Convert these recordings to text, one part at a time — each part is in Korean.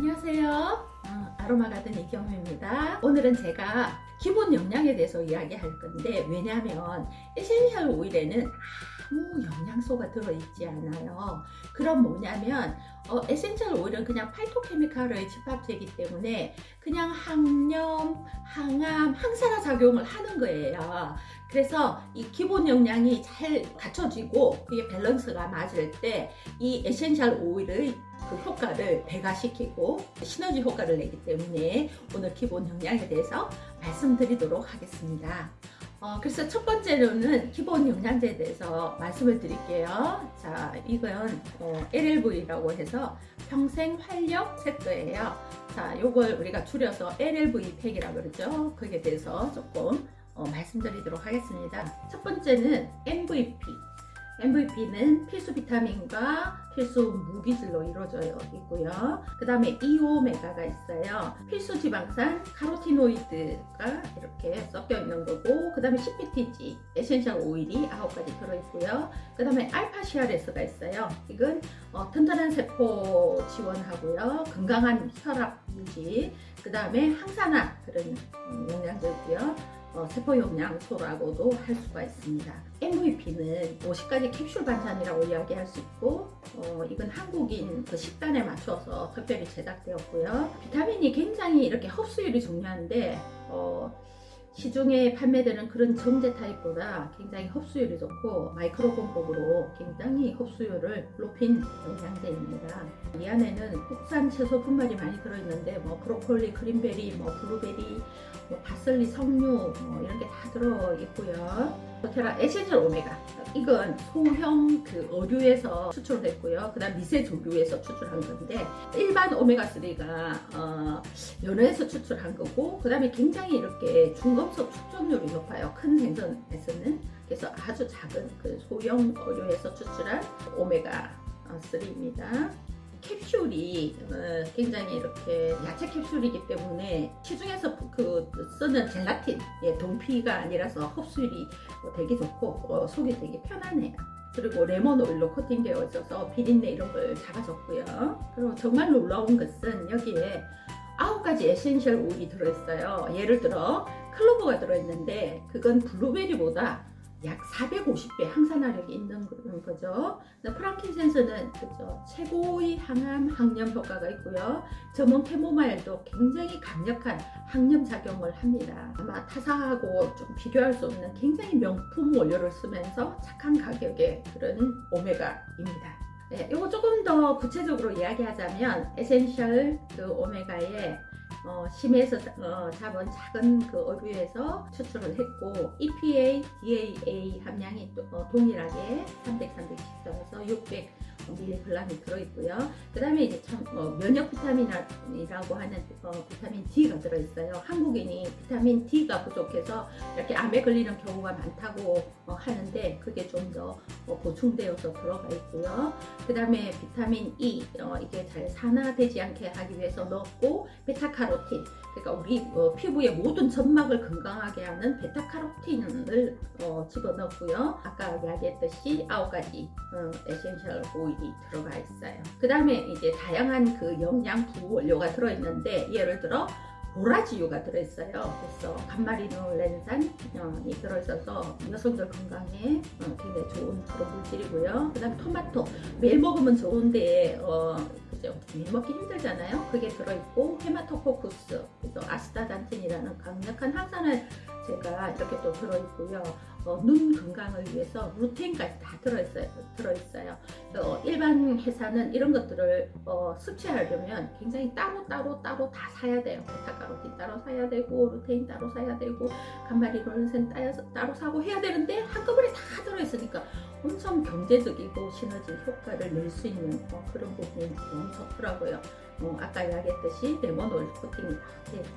안녕하세요. 어, 아로마 가든 이경우입니다. 오늘은 제가 기본 영양에 대해서 이야기할 건데 왜냐하면 에센셜 오일에는 아무 영양소가 들어있지 않아요. 그럼 뭐냐면 어, 에센셜 오일은 그냥 파이토케미칼에 집합되기 때문에 그냥 항염, 항암, 항산화 작용을 하는 거예요. 그래서 이 기본 영양이 잘 갖춰지고 그게 밸런스가 맞을 때 이 에센셜 오일의 그 효과를 배가시키고 시너지 효과를 내기 때문에 오늘 기본 영양에 대해서 말씀드리도록 하겠습니다. 어, 그래서 첫 번째로는 기본 영양제에 대해서 말씀을 드릴게요. 자, 이건 어, LLV라고 해서 평생 활력 세트예요. 자, 요걸 우리가 줄여서 LLV 팩이라고 그러죠. 거기에 대해서 조금 어, 말씀드리도록 하겠습니다. 첫 번째는 MVP. MVP는 필수 비타민과 필수 무기질로 이루어져 있고요. 그 다음에 이오메가가 있어요. 필수 지방산, 카로티노이드가 이렇게 섞여 있는 거고, 그 다음에 CPTG, 에센셜 오일이 9가지 들어있고요. 그 다음에 알파시아레스가 있어요. 이건 어, 튼튼한 세포 지원하고요. 건강한 혈압 유지, 그 다음에 항산화 그런 음, 영양제고요. 어, 세포 영양소라고도 할 수가 있습니다. MVP는 50가지 캡슐 반찬이라고 이야기할 수 있고, 어, 이건 한국인 그 식단에 맞춰서 특별히 제작되었고요. 비타민이 굉장히 이렇게 흡수율이 중요한데, 어, 시중에 판매되는 그런 정제 타입보다 굉장히 흡수율이 좋고 마이크로 공법으로 굉장히 흡수율을 높인 영양제입니다. 이 안에는 국산 채소 분말이 많이 들어있는데 뭐 브로콜리, 그린베리, 뭐 블루베리, 뭐 파슬리, 석류 뭐 이런 게 다 들어있고요. 테라 에센셜 오메가 이건 소형 그 어류에서 추출됐고요. 그다음 미세 조류에서 추출한 건데 일반 오메가 3가 어, 연어에서 추출한 거고 그다음에 굉장히 이렇게 중금속 축적률이 높아요. 큰 생선에서는 그래서 아주 작은 그 소형 어류에서 추출한 오메가 3입니다. 캡슐이 어, 굉장히 이렇게 야채 캡슐이기 때문에 시중에서 그 쓰는 젤라틴 예, 동피가 아니라서 흡수율이 어, 되게 좋고 어, 속이 되게 편안해요. 그리고 레몬 오일로 코팅되어 있어서 비린내 이런 걸 잡아줬고요. 그리고 정말 놀라운 것은 여기에 아홉 가지 에센셜 오일이 들어있어요. 예를 들어 클로버가 들어있는데 그건 블루베리보다 약 450배 항산화력이 있는 그런 거죠. 프랑킨센스는 그죠 최고의 항암 항염 효과가 있고요. 저먼 캐모마일도 굉장히 강력한 항염 작용을 합니다. 아마 타사하고 좀 비교할 수 없는 굉장히 명품 원료를 쓰면서 착한 가격의 그런 오메가입니다. 네, 이거 조금 더 구체적으로 이야기하자면 에센셜 그 오메가의 어, 심해서 어, 잡은 작은 그 어류에서 추출을 했고 EPA, DAA 함량이 또, 어, 동일하게 300, 310에서 600 밀리그램이 들어있고요. 그 다음에 이제 참, 어, 면역 비타민이라고 하는 어, 비타민 D가 들어있어요. 한국인이 비타민 D가 부족해서 이렇게 암에 걸리는 경우가 많다고 어, 하는데 그게 좀더 보충되어서 들어가 있고요. 그 다음에 비타민 E 어, 이게 잘 산화되지 않게 하기 위해서 넣었고 베타카로틴 그러니까 우리 어, 피부의 모든 점막을 건강하게 하는 베타카로틴을 어, 집어넣고요. 아까 이야기했듯이 아홉 가지 어, 에센셜 오일 이 들어가 있어요. 그 다음에 이제 다양한 그 영양 부 원료가 들어있는데 예를 들어 보라지유가 들어있어요. 그래서 감마리놀렌산이 들어있어서 여성들 건강에 어, 굉장히 좋은 그런 물질이고요. 그 다음에 토마토 매일 먹으면 좋은데 어? 매일 먹기 힘들잖아요. 그게 들어있고 헤마토코쿠스 그래서 아스타단틴이라는 강력한 항산화 제가 이렇게 또 들어있고요. 어, 눈 건강을 위해서 루테인까지 다 들어있어요. 들어있어요. 어, 일반 회사는 이런 것들을 어, 섭취하려면 굉장히 따로 따로 따로 다 사야 돼요. 베타카로틴 따로 사야 되고 루테인 따로 사야 되고 간마리 롤렌산 따로 사고 해야 되는데 한꺼번에 다 들어있으니까 엄청 경제적이고 시너지 효과를 낼 수 있는 어, 그런 부분이 너무 좋더라고요. 어, 아까 이야기했듯이 레몬 오일 코팅이 다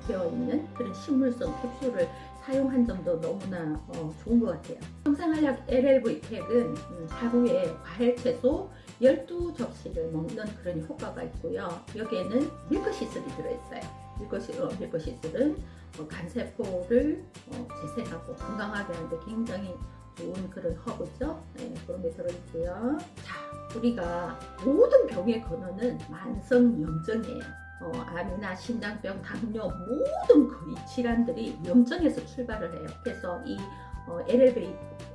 되어 있는 그런 식물성 캡슐을 사용한 점도 너무나 어, 좋은 것 같아요. 평생활약 LLV 팩은 음, 하루에 과일 채소 12접시를 먹는 그런 효과가 있고요. 여기에는 밀크시슬이 들어있어요. 밀크시, 어, 밀크시슬은 어, 간세포를 어, 재생하고 건강하게 하는데 굉장히 좋은 그런 허브죠. 네, 그런 게 들어있고요. 자, 우리가 모든 병의 근원은 만성염증이에요. 어, 암이나 심장병, 당뇨 모든 거의 질환들이 염증에서 출발을 해요. 그래서 이 어,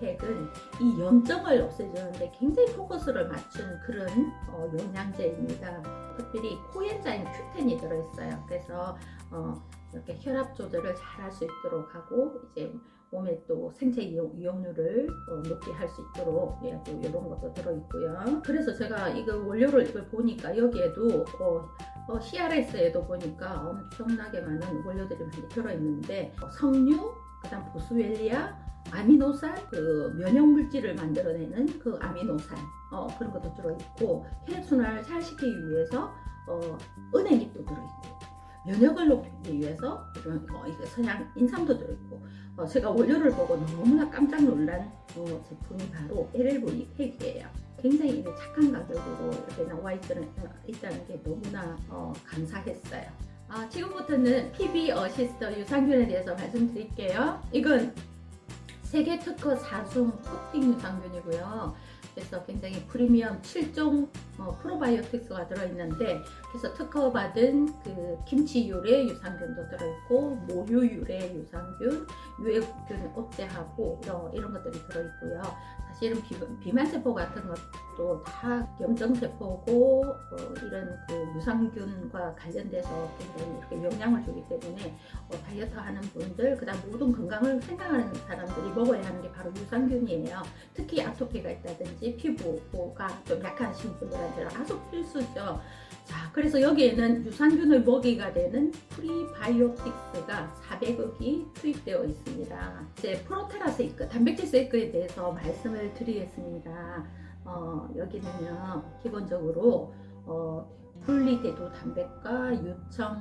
핵은 이 염증을 없애주는데 굉장히 포커스를 맞춘 그런 어, 영양제입니다. 특별히 코엔자임 Q10이 들어있어요. 그래서 어, 이렇게 혈압 조절을 잘 할 수 있도록 하고 이제 몸에 또 생체 이용, 이용률을 어, 높게 할 수 있도록 예, 또 이런 것도 들어있고요. 그래서 제가 이거 원료를 이걸 보니까 여기에도 어, 어, CRS에도 보니까 엄청나게 많은 원료들이 많이 들어있는데 어, 석류, 그다음 보스웰리아, 아미노산, 그 면역 물질을 만들어내는 그 아미노산 어, 그런 것도 들어있고 혈액 순환을 잘 시키기 위해서 어, 은행이 또 들어있고 면역을 높이기 위해서 이런 어, 서양 인삼도 들어있고 어, 제가 원료를 보고 너무나 깜짝 놀란 어, 제품이 바로 LLV 핵이에요. 굉장히 착한 가격으로 이렇게 나와 있다는, 있다는 게 너무나 어, 감사했어요. 아, 지금부터는 PB 어시스터 유산균에 대해서 말씀드릴게요. 이건 세계 특허 4중 코팅 유산균이고요. 그래서 굉장히 프리미엄 7종 어, 프로바이오틱스가 들어있는데 그래서 특허받은 그 김치 유래 유산균도 들어있고 모유 유래 유산균, 유해균 억제하고 이런, 이런 것들이 들어있고요. 사실은 비, 비만세포 같은 것도 다 염증세포고 어, 이런 그 유산균과 관련돼서 굉장히 이렇게 영향을 주기 때문에 어, 다이어트 하는 분들 그다음 모든 건강을 생각하는 사람들이 먹어야 하는 게 바로 유산균이에요. 특히 아토피가 있다든지 피부가 좀 약하신 분들한테는 아주 필수죠. 자, 그래서 여기에는 유산균을 먹이가 되는 프리바이오틱스가 400억이 투입되어 있습니다. 이제 프로테라 세이크, 단백질 세이크에 대해서 말씀을 드리겠습니다. 어, 여기는요, 기본적으로 어, 분리대도 단백과 유청,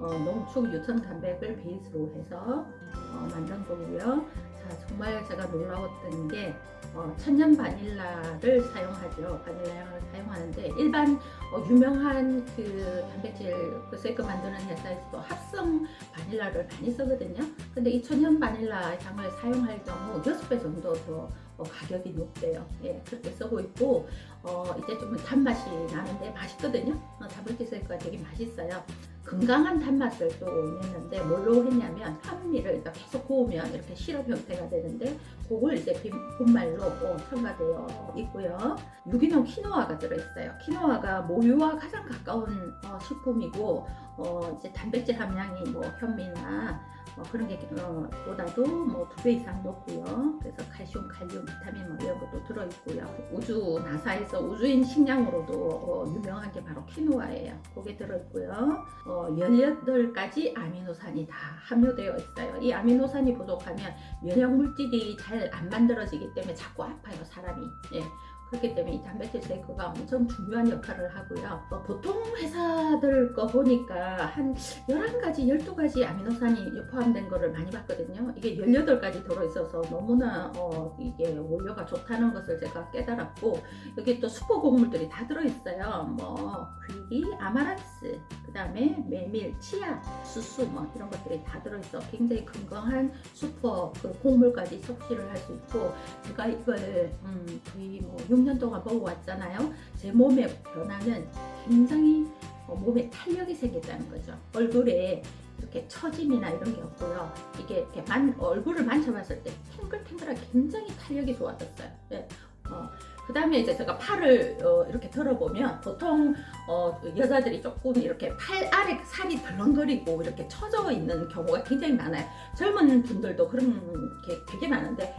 어, 농축 유청 단백을 베이스로 해서 어, 만든 거고요. 자, 정말 제가 놀라웠던 게 어, 천연 바닐라를 사용하죠. 바닐라 향을 사용하는데 일반 어, 유명한 그 단백질 그 세이크 만드는 회사에서도 합성 바닐라를 많이 쓰거든요. 근데 이 천연 바닐라 향을 사용할 경우 6배 정도 더 어, 가격이 높대요. 예, 그렇게 쓰고 있고 어, 이제 좀 단맛이 나는데 맛있거든요. 어, 단백질 세이크가 되게 맛있어요. 건강한 단맛을 또 냈는데 뭘로 했냐면 현미를 계속 구우면 이렇게 시럽 형태가 되는데 그걸 이제 빈- 분말로 어, 첨가되어 있고요. 유기농 키노아가 들어있어요. 키노아가 모유와 가장 가까운 어, 식품이고 어, 이제 단백질 함량이 뭐 현미나 어, 그런 게 어, 보다도 뭐 두 배 이상 높고요. 그래서 칼슘, 칼륨, 비타민 뭐 이런 것도 들어있고요. 우주 나사에서 우주인 식량으로도 어, 유명한 게 바로 키노아예요. 그게 들어있고요. 어, 18가지 아미노산이 다 함유되어 있어요. 이 아미노산이 부족하면 면역 물질이 잘 안 만들어지기 때문에 자꾸 아파요, 사람이. 예. 그렇기 때문에 이 단백질 쉐이크가 엄청 중요한 역할을 하고요. 어, 보통 회사들 거 보니까 한 11가지, 12가지 아미노산이 포함된 거를 많이 봤거든요. 이게 18가지 들어있어서 너무나 어, 이게 원료가 좋다는 것을 제가 깨달았고 여기 또 수포 곡물들이 다 들어있어요. 뭐 귀리, 아마란스, 그 다음에 메밀, 치아, 수수 뭐 이런 것들이 다 들어있어 굉장히 건강한 수퍼 그 곡물까지 섭취를 할 수 있고 제가 이걸 음, 거의 뭐 6년 동안 먹어왔잖아요. 제 몸의 변화는 굉장히 어, 몸에 탄력이 생겼다는 거죠. 얼굴에 이렇게 처짐이나 이런 게 없고요. 이게 이렇게 만, 얼굴을 만져봤을 때 탱글탱글하게 굉장히 탄력이 좋아졌어요. 네. 어, 그 다음에 이제 제가 팔을 어, 이렇게 들어보면 보통 어, 여자들이 조금 이렇게 팔 아래 살이 덜렁거리고 이렇게 처져 있는 경우가 굉장히 많아요. 젊은 분들도 그런 게 되게 많은데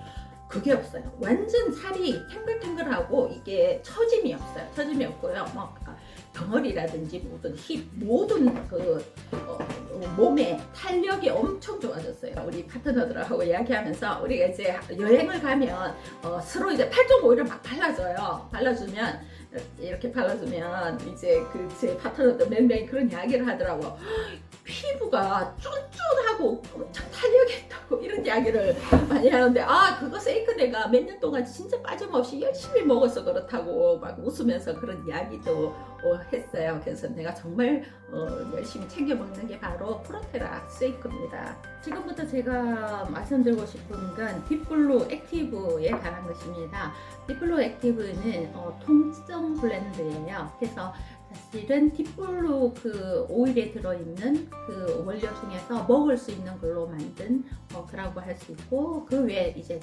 그게 없어요. 완전 살이 탱글탱글하고 이게 처짐이 없어요. 처짐이 없고요. 뭐 아, 덩어리라든지 모든 힙 모든 그 어, 몸에 탄력이 엄청 좋아졌어요. 우리 파트너들하고 이야기하면서 우리가 이제 여행을 가면 어, 서로 이제 팔쪽 오일을 막 발라줘요. 발라주면 이렇게 발라주면 이제 그 제 파트너들 몇 명이 그런 이야기를 하더라고. 피부가 쫀쫀하고 엄청 탄력이 있다고 이런 이야기를 많이 하는데 아 그거 세이크 내가 몇 년 동안 진짜 빠짐없이 열심히 먹어서 그렇다고 막 웃으면서 그런 이야기도 어, 했어요. 그래서 내가 정말 어, 열심히 챙겨 먹는 게 바로 프로테라 세이크입니다. 지금부터 제가 말씀드리고 싶은 건 딥블루 액티브에 관한 것입니다. 딥블루 액티브는 어, 통증 블렌드예요. 그래서 사실은 팁블루 그 오일에 들어있는 그 원료 중에서 먹을 수 있는 걸로 만든 어, 그라고 할 수 있고 그 외에 이제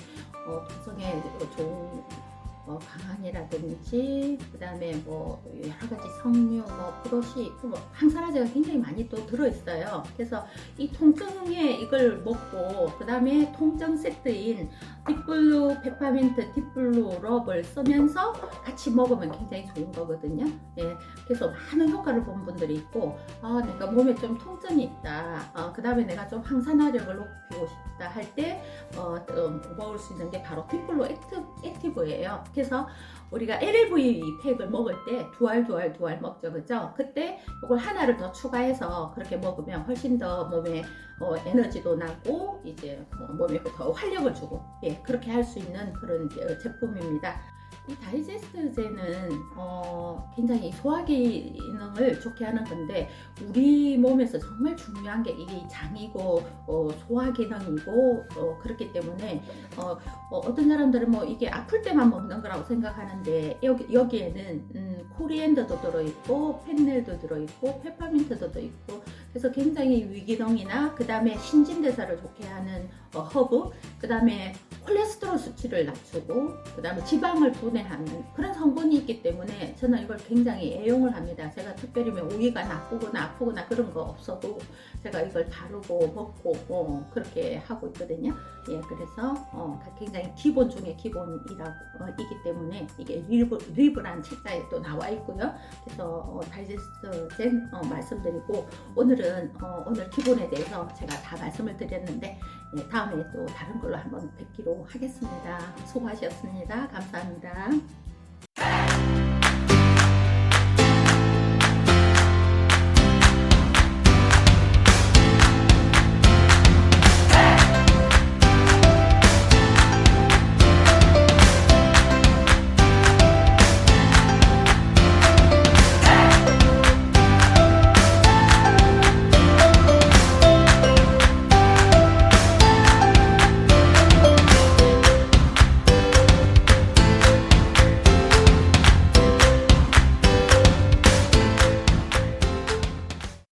어, 동성에 좋은 뭐 강황이라든지 그다음에 뭐 여러 가지 석류, 뭐 브로시, 뭐 항산화제가 굉장히 많이 또 들어 있어요. 그래서 이 통증에 이걸 먹고 그다음에 통증 세트인 딥블루 페퍼민트 딥블루 럽을 쓰면서 같이 먹으면 굉장히 좋은 거거든요. 예, 그래서 많은 효과를 본 분들이 있고 아 내가 몸에 좀 통증이 있다. 어, 그다음에 내가 좀 항산화력을 높이고 싶다 할 때 어, 어, 먹을 수 있는 게 바로 딥블루 액티브예요. 그래서 우리가 LLV 팩을 먹을 때 두 알 두 알 두 알 먹죠, 그죠? 그때 이걸 하나를 더 추가해서 그렇게 먹으면 훨씬 더 몸에 어, 에너지도 나고 이제 어, 몸에 더 활력을 주고 예 그렇게 할 수 있는 그런 어, 제품입니다. 이 다이제스트제는 어, 굉장히 소화 기능을 좋게 하는 건데 우리 몸에서 정말 중요한 게 이게 장이고 어, 소화 기능이고 어, 그렇기 때문에 어, 어, 떤 사람들은 뭐 이게 아플 때만 먹는 거라고 생각하는데 여기, 여기에는 음, 코리앤더도 들어있고 펜넬도 들어있고 페퍼민트도 들어있고 그래서 굉장히 위기능이나 그 다음에 신진대사를 좋게 하는 어, 허브 그 다음에 콜레스테롤 수치를 낮추고 그 다음에 지방을 분해하는 그런 성분이 있기 때문에 저는 이걸 굉장히 애용을 합니다. 제가 특별히 뭐 오이가 나쁘거나 아프거나 그런 거 없어도 제가 이걸 바르고 먹고 어, 그렇게 하고 있거든요. 예, 그래서 어, 굉장히 기본 중에 기본이라고 어, 이기 때문에 이게 리브, 리브란 책자에 또 나와 있고요. 그래서 어, 다이제스트 젠 어, 말씀드리고 오늘은 어, 오늘 기본에 대해서 제가 다 말씀을 드렸는데 예, 다음에 또 다른 걸로 한번 뵙기로 하겠습니다. 수고하셨습니다. 감사합니다.